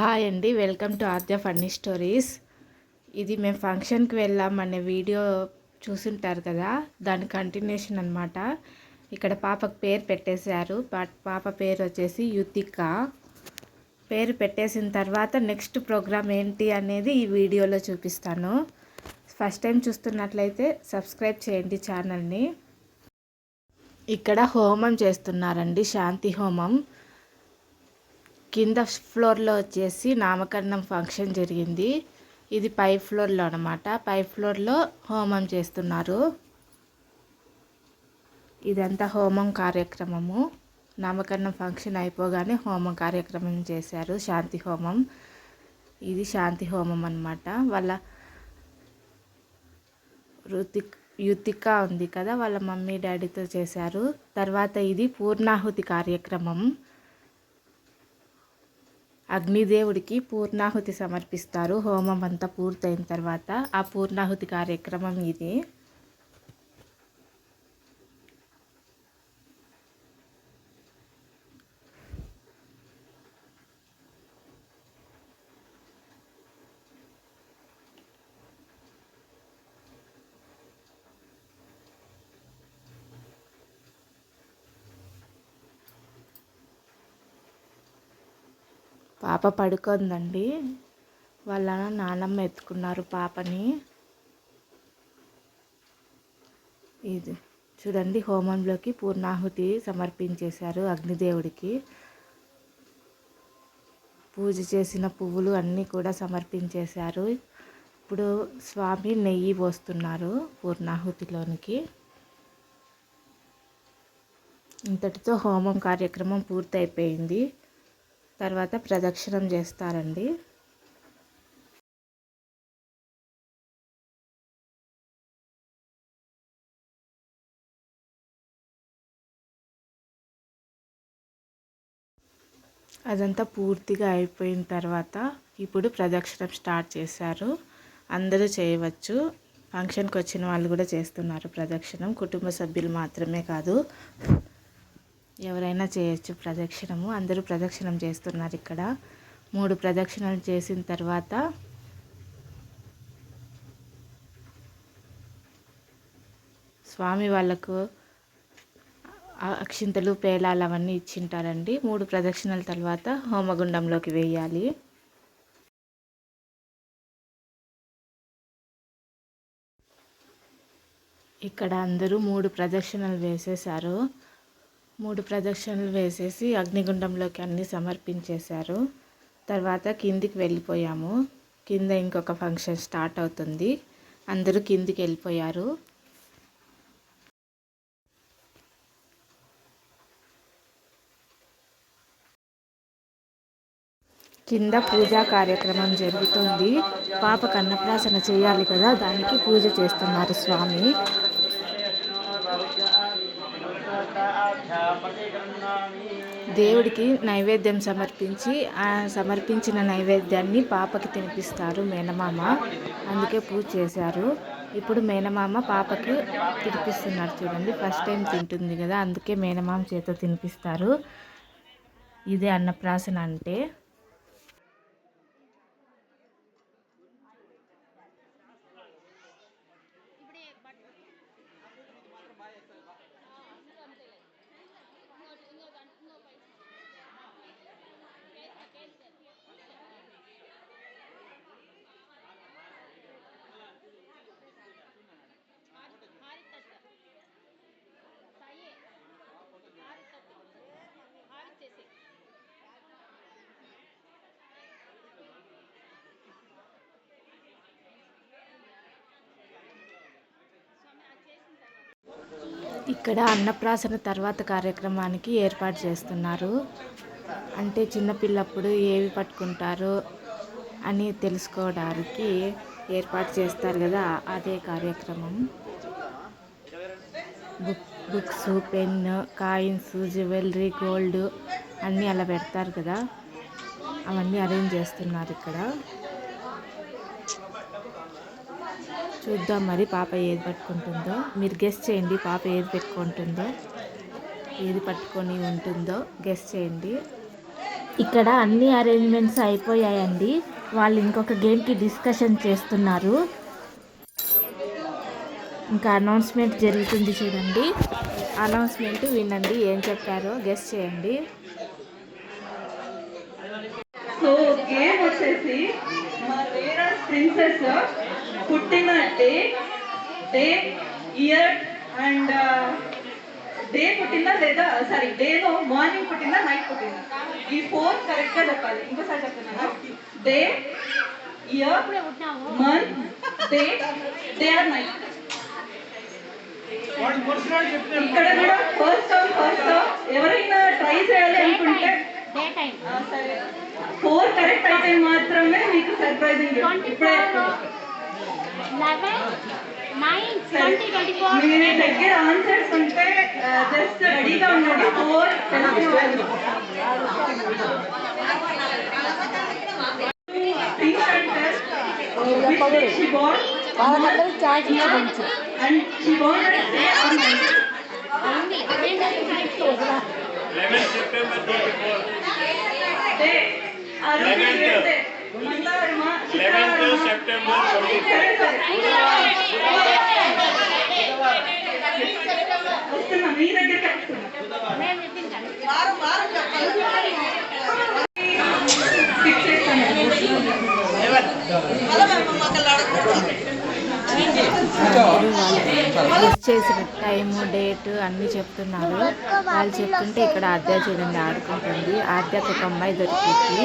Hi అండి welcome to Aadya funny stories. ఇది మేము ఫంక్షన్కి వెళ్ళాం అనే వీడియో చూసుంటారు కదా దాని కంటిన్యూషన్ అనమాట ఇక్కడ పాపకు పేరు పెట్టేశారు పాప పేరు వచ్చేసి యుతిక. పేరు పెట్టేసిన తర్వాత నెక్స్ట్ ప్రోగ్రామ్ ఏంటి అనేది ఈ వీడియోలో చూపిస్తాను. ఫస్ట్ టైం చూస్తున్నట్లయితే సబ్స్క్రైబ్ చేయండి ఛానల్ని. ఇక్కడ హోమం చేస్తున్నారండి శాంతి హోమం. కింద ఫ్లోర్లో వచ్చేసి నామకరణం ఫంక్షన్ జరిగింది. ఇది పై ఫ్లోర్లో అనమాట పై ఫ్లోర్లో హోమం చేస్తున్నారు. ఇదంతా హోమం కార్యక్రమము. నామకరణం ఫంక్షన్ అయిపోగానే హోమం కార్యక్రమం చేశారు. శాంతి హోమం. ఇది శాంతి హోమం అనమాట వాళ్ళ రుతిక్ యుతిక ఉంది కదా వాళ్ళ మమ్మీ డాడీతో చేశారు. తర్వాత ఇది పూర్ణాహుతి కార్యక్రమం. అగ్నిదేవుడికి పూర్ణాహుతి సమర్పిస్తారు. హోమం అంతా పూర్తయిన తర్వాత ఆ పూర్ణాహుతి కార్యక్రమం ఇది. పాప పడుకుందండి. వాళ్ళ నాన్నమ్మ ఎత్తుకున్నారు పాపని. ఇది చూడండి హోమంలోకి పూర్ణాహుతి సమర్పించేశారు అగ్నిదేవుడికి. పూజ చేసిన పువ్వులు అన్నీ కూడా సమర్పించేశారు. ఇప్పుడు స్వామి నెయ్యి పోస్తున్నారు పూర్ణాహుతిలోనికి. ఇంతటితో హోమం కార్యక్రమం పూర్తయిపోయింది. తర్వాత ప్రదక్షిణం చేస్తారండి. అదంతా పూర్తిగా అయిపోయిన తర్వాత ఇప్పుడు ప్రదక్షిణం స్టార్ట్ చేశారు. అందరూ చేయవచ్చు. ఫంక్షన్కి వచ్చిన వాళ్ళు కూడా చేస్తున్నారు ప్రదక్షిణం. కుటుంబ సభ్యులు మాత్రమే కాదు. ఎవరైనా చేయొచ్చు ప్రదక్షిణము. అందరూ ప్రదక్షిణం చేస్తున్నారు ఇక్కడ. మూడు ప్రదక్షిణలు చేసిన తర్వాత స్వామి వాళ్ళకు అక్షింతలు పేలాలు అవన్నీ ఇచ్చింటారండి. మూడు ప్రదక్షిణల తర్వాత హోమగుండంలోకి వేయాలి. ఇక్కడ అందరూ మూడు ప్రదక్షిణలు వేసేశారు. మూడు ప్రదక్షిణలు వేసేసి అగ్నిగుండంలోకి అన్నీ సమర్పించేశారు. తర్వాత కిందికి వెళ్ళిపోయాము. కింద ఇంకొక ఫంక్షన్ స్టార్ట్ అవుతుంది. అందరూ కిందికి వెళ్ళిపోయారు. కింద పూజా కార్యక్రమం జరుగుతుంది. పాప కన్నప్రాసన చేయాలి కదా దానికి పూజ చేస్తున్నారు స్వామి. దేవుడికి నైవేద్యం సమర్పించి ఆ సమర్పించిన నైవేద్యాన్ని పాపకి తినిపిస్తారు మేనమామ. అందుకే పూజ చేశారు. ఇప్పుడు మేనమామ పాపకి తినిపిస్తున్నారు చూడండి. ఫస్ట్ టైం తింటుంది కదా అందుకే మేనమామ చేత తినిపిస్తారు. ఇదే అన్నప్రాసన అంటే. ఇక్కడ అన్నప్రాసన తర్వాత కార్యక్రమానికి ఏర్పాటు చేస్తున్నారు. అంటే చిన్నపిల్లప్పుడు ఏవి పట్టుకుంటారు అని తెలుసుకోవడానికి ఏర్పాటు చేస్తారు కదా అదే కార్యక్రమం. Book books pen coins jewellery gold అన్నీ అలా పెడతారు కదా అవన్నీ అరేంజ్ చేస్తున్నారు ఇక్కడ. చూద్దాం మరి పాప ఏది పట్టుకుంటుందో. మీరు గెస్ చేయండి పాప ఏది పెట్టుకుంటుందో. ఏది పట్టుకొని ఉంటుందో గెస్ చేయండి. ఇక్కడ అన్ని అరేంజ్మెంట్స్ అయిపోయాయండి. వాళ్ళు ఇంకొక గేమ్కి డిస్కషన్ చేస్తున్నారు. ఇంకా అనౌన్స్మెంట్ జరుగుతుంది చూడండి. అనౌన్స్మెంట్ వినండి ఏం చెప్పారో గెస్ట్ చేయండి. సో గేమ్ వచ్చేసి మా ప్రిన్సెస్ పుట్టిన day day year and day పుట్టిందా లేదా సారీ డేలో మార్నింగ్ పుట్టిందా నైట్ పుట్టిందా ఈ ఫోర్ కరెక్ట్ గా చెప్పాలి ఇంకోసారి చెప్తున్నాను day year month day day or night ఇక్కడ కూడా ఫస్ట్ ఫస్ట్ ఎవరైనా ట్రై చేయాలి అనుకుంటే ఆ, సరే ఫోర్ కరెక్ట్ అయితే మాత్రమే మీకు సర్ప్రైజింగ్ ఇప్పుడే సరే. మీ దగ్గర ఆన్సర్స్ ఉంటే జస్ట్ రెడీగా ఉండండి four and she wanted to say on day ఆ రోజు ఏంటే మంగళవారమా లెవెన్త్ శుక్రవారమా సెప్టెంబర్ సరే సరే వస్తున్నా మీ దగ్గరికి వస్తున్నా బుక్ చేసిన టైము డేట్ అన్నీ చెప్తున్నారు. వాళ్ళు చెప్తుంటే ఇక్కడ ఆద్య చూడండి ఆడుకుంటుంది. ఆద్యకు ఒక అమ్మాయి దొరికింది.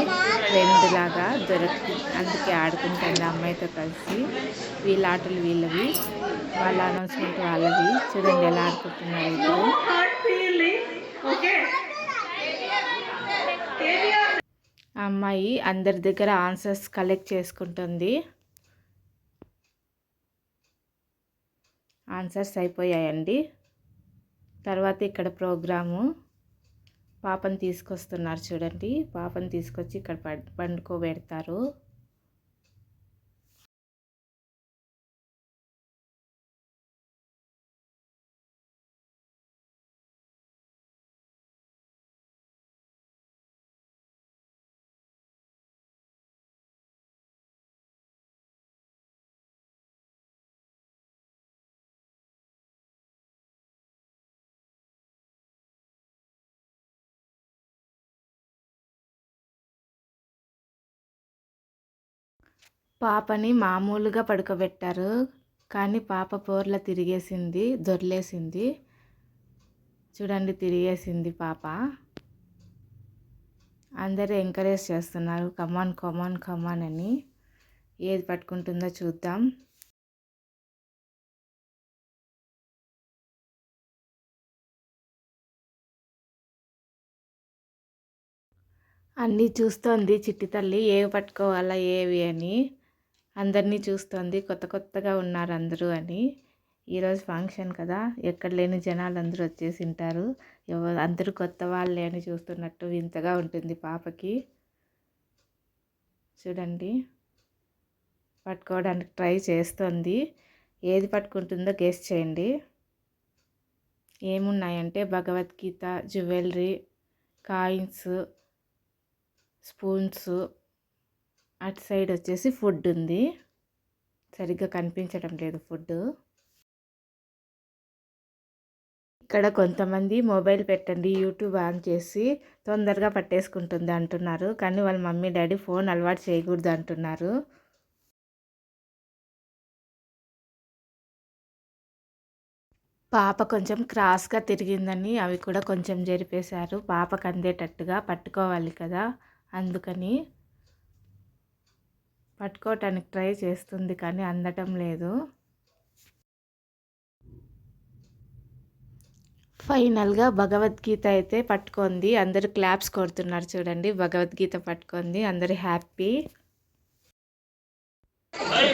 ఫ్రెండ్ లాగా దొరికి అందుకే ఆడుకుంటుంది. ఆ అమ్మాయితో కలిసి వీళ్ళ ఆటలు వీళ్ళవి వాళ్ళ అనౌన్స్మెంట్ వాళ్ళవి. చూడండి ఎలా ఆడుకుంటున్నారు ఇప్పుడు అమ్మాయి అందరి దగ్గర ఆన్సర్స్ కలెక్ట్ చేసుకుంటుంది. ఆన్సర్స్ అయిపోయాయండి. తర్వాత ఇక్కడ ప్రోగ్రాము. పాపను తీసుకొస్తున్నారు చూడండి. పాపని తీసుకొచ్చి ఇక్కడ పండుకోబెడతారు. పాపని మామూలుగా పడుకోబెట్టారు. కానీ పాప పోర్ల తిరిగేసింది దొర్లేసింది. చూడండి తిరిగేసింది పాప. అందరూ ఎంకరేజ్ చేస్తున్నారు. కమాన్ కమాన్ కమాన్ అని. ఏది పట్టుకుంటుందో చూద్దాం. అన్నీ చూస్తోంది చిట్టి తల్లి. ఏవి పట్టుకోవాలా ఏవి అని. అందరినీ చూస్తోంది కొత్త కొత్తగా ఉన్నారు అందరూ అని ఈరోజు ఫంక్షన్ కదా ఎక్కడ లేని జనాలు అందరూ వచ్చేసి ఉంటారు ఎవరు అందరూ కొత్త వాళ్ళే అని చూస్తున్నట్టు వింతగా ఉంటుంది పాపకి. చూడండి పట్టుకోవడానికి ట్రై చేస్తుంది. ఏది పట్టుకుంటుందో గెస్ చేయండి. ఏమున్నాయంటే భగవద్గీత జ్యువెలరీ కాయిన్స్ స్పూన్స్ అటు సైడ్ వచ్చేసి ఫుడ్ ఉంది. సరిగ్గా కనిపించడం లేదు ఫుడ్. ఇక్కడ కొంతమంది మొబైల్ పెట్టండి యూట్యూబ్ ఆన్ చేసి తొందరగా పట్టేసుకుంటుంది అంటున్నారు. కానీ వాళ్ళ మమ్మీ డాడీ ఫోన్ అలవాటు చేయకూడదు అంటున్నారు. పాప కొంచెం క్రాస్గా తిరిగిందని అవి కూడా కొంచెం జరిపేశారు. పాపకు అందేటట్టుగా పట్టుకోవాలి కదా అందుకని పట్టుకోవటానికి ట్రై చేస్తుంది కానీ అందటం లేదు. ఫైనల్గా భగవద్గీత అయితే పట్టుకుంది. అందరూ క్లాప్స్ కొడుతున్నారు చూడండి. భగవద్గీత పట్టుకుంది. అందరూ హ్యాపీ.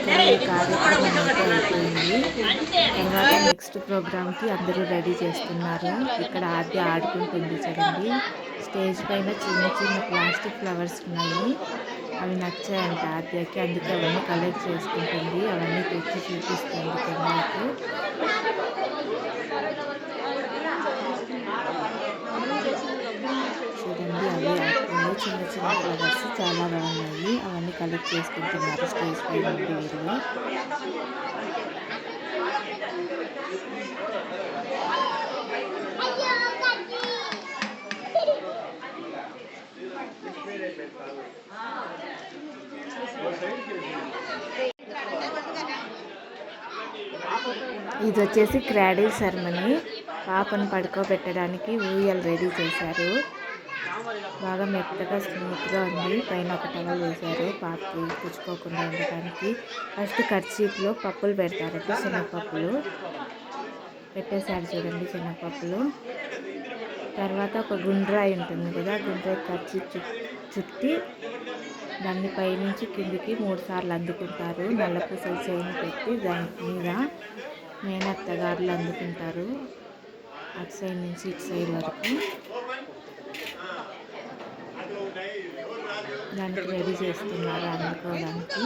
కార్యక్రమం తర్వాత నెక్స్ట్ ప్రోగ్రామ్కి అందరూ రెడీ చేస్తున్నారు. ఇక్కడ ఆద్య ఆడుకుంటుంది చూడండి. స్టేజ్ పైన చిన్న చిన్న ప్లాస్టిక్ ఫ్లవర్స్ ఉన్నాయి. అవి నచ్చాయంట ఆద్యకి. అందుకే అవన్నీ కలెక్ట్ చేసుకుంటుంది. అవన్నీ తెచ్చి చూపిస్తుంది కెమెరాకి. చూడండి అవి ఆడుతుంది చిన్న చిన్న ఫ్లవర్స్ చాలా బాగున్నాయి. అవన్నీ కలెక్ట్ చేసుకుంటున్నారు స్టేజ్ పై నుండి వీళ్ళు ఇది వచ్చేసి క్రాడిల్ సెరమనీ పాపను పడుకోబెట్టడానికి ఊయల్ రెడీ చేశారు. బాగా మెత్తగా స్మూత్గా ఉంది. పైన ఒక టవల్ వేశారు. పాపకి పుచ్చుకోకుండా ఉండటానికి. ఫస్ట్ కర్చీఫ్లో పప్పులు పెడతారు శనగపప్పులు పెట్టేశారు చూడండి శనగపప్పులు తర్వాత ఒక గుండ్రాయి ఉంటుంది కదా గుండ్రాయి ఖర్చు చుట్టి దాన్ని పైనుంచి కిందికి మూడు సార్లు అందుకుంటారు. నల్ల పూసలు పెట్టి దాని మీద మేనత్తగారులు అందుకుంటారు. అటు సైడ్ నుంచి ఇటు సైడ్ వరకు. దానికి రెడీ చేస్తున్నారు అందుకోవడానికి.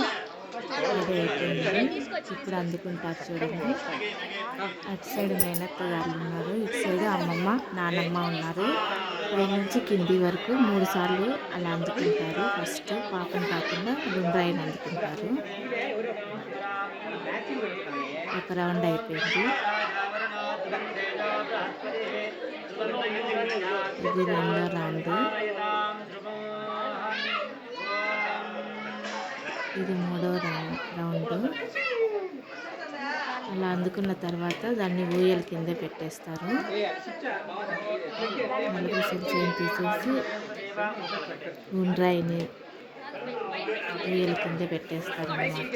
అది అయిపోయింది. ఇప్పుడు అందుకుంటారు చూడండి. అటు సైడ్ మేనత్త గారు ఉన్నారు. ఇటు సైడ్ అమ్మమ్మ నానమ్మ ఉన్నారు. పై నుంచి కింది వరకు మూడు సార్లు అలా అందుకుంటారు. ఫస్ట్ పాపం కాకుండా గుండ్రాయిని అందుకుంటారు. ఒక రౌండ్ అయిపోయింది. ఇది రెండో రౌండ్. ఇది మూడో రౌండ్ రౌండ్. అలా అందుకున్న తర్వాత దాన్ని ఊయల కింద పెట్టేస్తారు. నలుగు చైన్ తీసేసి ఉండ్రాయిని ఊయల కింద పెట్టేస్తారు అన్నమాట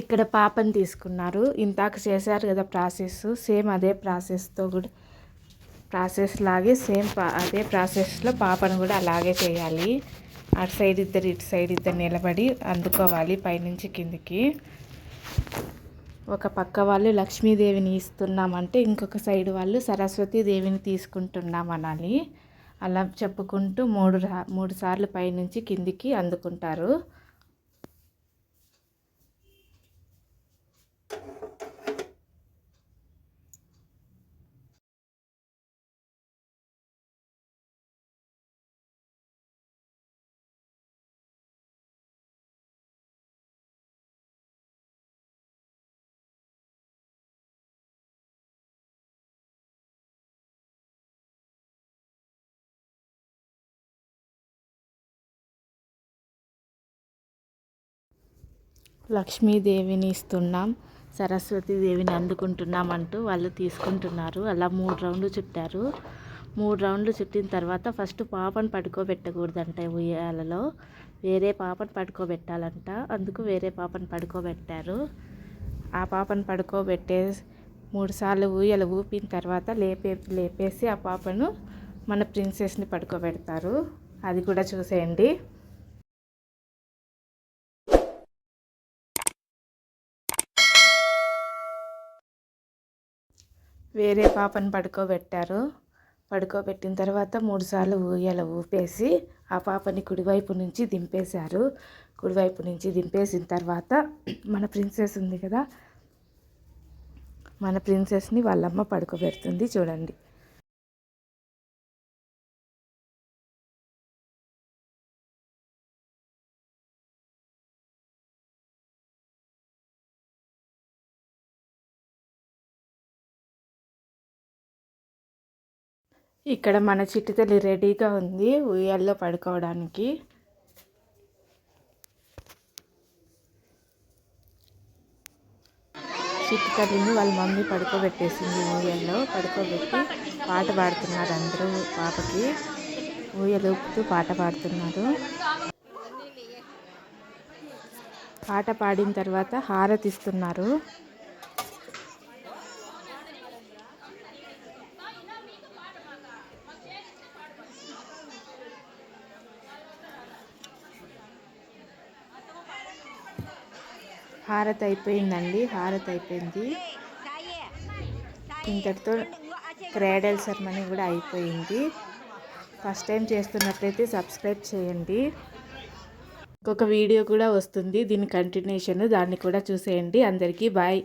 ఇక్కడ పాపని తీసుకున్నారు. ఇంతాక చేశారు కదా ప్రాసెస్. సేమ్ అదే ప్రాసెస్తో కూడా ప్రాసెస్ లాగే సేమ్ అదే ప్రాసెస్లో పాపను కూడా అలాగే చేయాలి. అటు సైడ్ ఇద్దరు ఇటు సైడ్ ఇద్దరు నిలబడి అందుకోవాలి పైనుంచి కిందికి. ఒక పక్క వాళ్ళు లక్ష్మీదేవిని ఇస్తున్నామంటే ఇంకొక సైడ్ వాళ్ళు సరస్వతీదేవిని తీసుకుంటున్నాం అనాలి అలా చెప్పుకుంటూ మూడు రా మూడు సార్లు పైనుంచి కిందికి అందుకుంటారు. లక్ష్మీదేవిని ఇస్తున్నాం సరస్వతీదేవిని అందుకుంటున్నాం అంటూ వాళ్ళు తీసుకుంటున్నారు. అలా మూడు రౌండ్లు చుట్టారు. మూడు రౌండ్లు చుట్టిన తర్వాత ఫస్ట్ పాపను పడుకోబెట్టకూడదంట ఉయ్యాలలో. వేరే పాపను పడుకోబెట్టాలంట. అందుకు వేరే పాపను పడుకోబెట్టారు. ఆ పాపను పడుకోబెట్టే మూడుసార్లు ఊయలు ఊపిన తర్వాత లేపే లేపేసి ఆ పాపను మన ప్రిన్సెస్ని పడుకోబెడతారు. అది కూడా చూసేయండి. వేరే పాపను పడుకోబెట్టారు. పడుకోబెట్టిన తర్వాత మూడుసార్లు ఊయల ఊపేసి ఆ పాపని కుడివైపు నుంచి దింపేశారు. కుడివైపు నుంచి దింపేసిన తర్వాత మన ప్రిన్సెస్ ఉంది కదా మన ప్రిన్సెస్ని వాళ్ళమ్మ పడుకోబెడుతుంది చూడండి. ఇక్కడ మన చిట్టితల్లి రెడీగా ఉంది ఉయ్యాల్లో పడుకోవడానికి. చిట్టుతల్లిని వాళ్ళ మమ్మీ పడుకోబెట్టేసింది ఊయల్లో పడుకోబెట్టి పాట పాడుతున్నారు అందరూ పాపకి. ఊయలుపుతూ పాట పాడుతున్నారు. పాట పాడిన తర్వాత హారతిస్తున్నారు. హారతి అయిపోయిందండి హారతి అయిపోయింది. ఇంతటితో క్రేడల్ సెరమనీ కూడా అయిపోయింది. ఫస్ట్ టైం చేస్తున్నట్లయితే సబ్స్క్రైబ్ చేయండి. ఇంకొక వీడియో కూడా వస్తుంది దీని కంటిన్యూషన్ దాన్ని కూడా చూసేయండి. అందరికీ బాయ్.